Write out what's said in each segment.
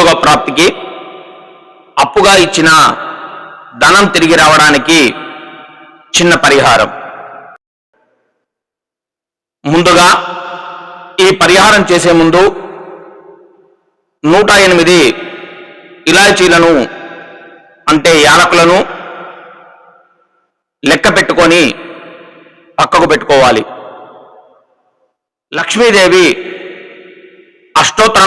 ప్రాప్తికి అప్పుగా ఇచ్చిన ధనం తిరిగి రావడానికి చిన్న పరిహారం. ముందుగా ఈ పరిహారం చేసే ముందు నూట ఎనిమిది ఇలాచీలను అంటే యాలకులను లెక్క పెట్టుకొని పక్కకు పెట్టుకోవాలి. లక్ష్మీదేవి అష్టోత్తర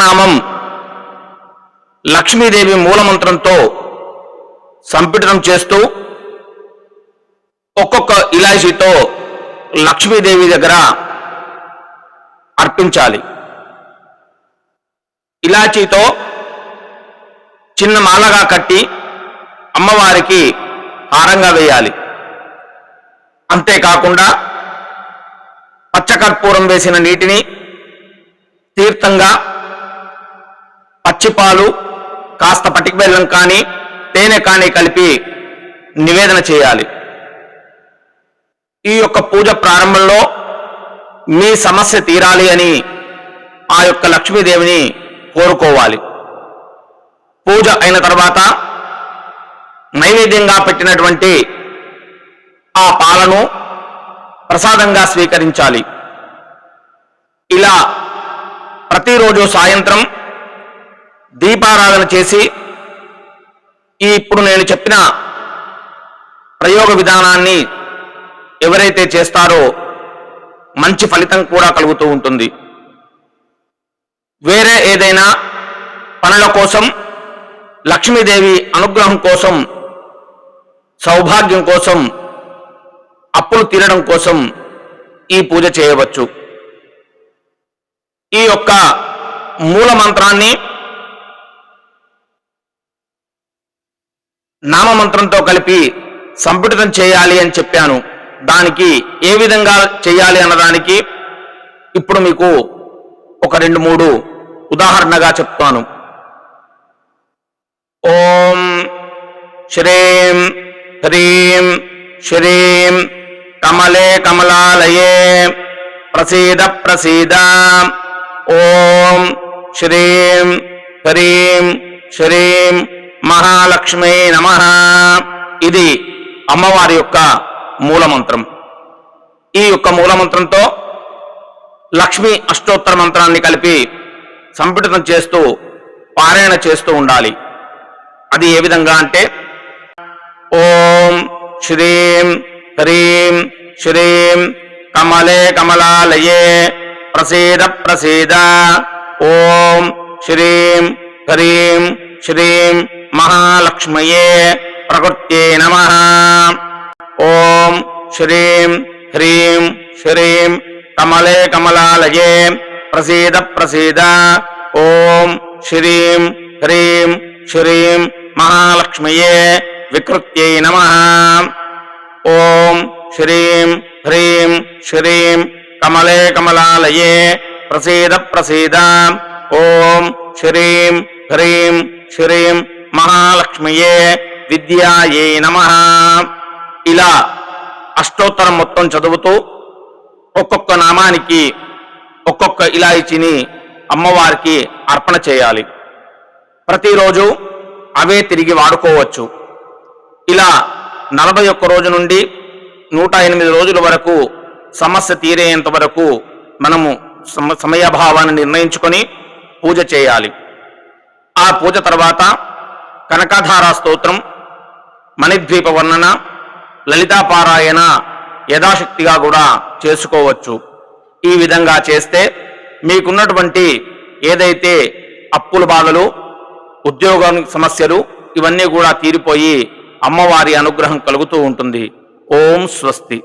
నామాన్ని లక్ష్మీదేవి మూలమంత్రంతో సంపిటనం చేస్తూ ఒక్కొక్క ఇలాచీతో లక్ష్మీదేవి దగ్గర అర్పించాలి. ఇలాచీతో చిన్న మాలగా కట్టి అమ్మవారికి హారంగా వేయాలి. అంతేకాకుండా పచ్చకర్పూరం వేసిన నీటిని తీర్థంగా పచ్చిపాలు కాస్త పటిక బెల్లం కానీ తేనె కానీ కలిపి నివేదన చేయాలి. ఈ యొక్క పూజ ప్రారంభంలో మీ సమస్య తీరాలి అని ఆ యొక్క లక్ష్మీదేవిని కోరుకోవాలి. పూజ అయిన తర్వాత నైవేద్యంగా పెట్టినటువంటి ఆ పాలను ప్రసాదంగా స్వీకరించాలి. ఇలా ప్రతిరోజు సాయంత్రం దీపారాధన చేసి ఈ ఇప్పుడు నేను చెప్పిన ప్రయోగ విధానాన్ని ఎవరైతే చేస్తారో మంచి ఫలితం కూడా కలుగుతూ ఉంటుంది. వేరే ఏదైనా పనుల కోసం లక్ష్మీదేవి అనుగ్రహం కోసం సౌభాగ్యం కోసం అప్పులు తీరడం కోసం ఈ పూజ చేయవచ్చు. ఈ యొక్క మూల మంత్రాన్ని నామమంత్రంతో కలిపి సంపుటితం చేయాలి అని చెప్పాను. దానికి ఏ విధంగా చేయాలి అన్నదానికి ఇప్పుడు మీకు ఒక రెండు మూడు ఉదాహరణగా చెప్తాను. ఓం శ్రీం హ్రీం శ్రీం కమలే కమలాలయే ప్రసీద ప్రసీద. ఓం శ్రీం హ్రీం శ్రీం మహాలక్ష్మే నమ. ఇది అమ్మవారి యొక్క మూలమంత్రం. ఈ యొక్క మూలమంత్రంతో లక్ష్మీ అష్టోత్తర మంత్రాన్ని కలిపి సంపుటితం చేస్తూ పారాయణ చేస్తూ ఉండాలి. అది ఏ విధంగా అంటే ఓం శ్రీం హ్రీం శ్రీం కమలే కమలాలయే ప్రసీద ప్రసీద. ఓం శ్రీం హ్రీం శ్రీం మహాలక్ష్మయే ప్రకృత్యే నమ. ఓం శ్రీం హ్రీం శ్రీం కమలే కమలాలయే ప్రసీద ప్రసీద. ఓం శ్రీం హ్రీం శ్రీం మహాలక్ష్మయే వికృత్యై నమ. ఓం శ్రీం హ్రీం శ్రీం కమలే కమలాలయే ప్రసీద ప్రసీద. ఓం శ్రీం హ్రీం శ్రీం మహాలక్ష్మయే విద్యాయే నమ. ఇలా అష్టోత్తరం మొత్తం చదువుతూ ఒక్కొక్క నామానికి ఒక్కొక్క ఇలాయిచిని అమ్మవారికి అర్పణ చేయాలి. ప్రతిరోజు అవే తిరిగి వాడుకోవచ్చు. ఇలా నలభై ఒక్క రోజు నుండి నూట ఎనిమిది రోజుల వరకు సమస్య తీరేంత వరకు మనము సమ సమయభావాన్ని నిర్ణయించుకొని పూజ చేయాలి. ఆ పూజ తర్వాత కనకాధారా స్తోత్రం మణిద్వీప వర్ణన లలితాపారాయణ యథాశక్తిగా కూడా చేసుకోవచ్చు. ఈ విధంగా చేస్తే మీకున్నటువంటి ఏదైతే అప్పుల బాధలు ఉద్యోగ సమస్యలు ఇవన్నీ కూడా తీరిపోయి అమ్మవారి అనుగ్రహం కలుగుతూ ఉంటుంది. ఓం స్వస్తి.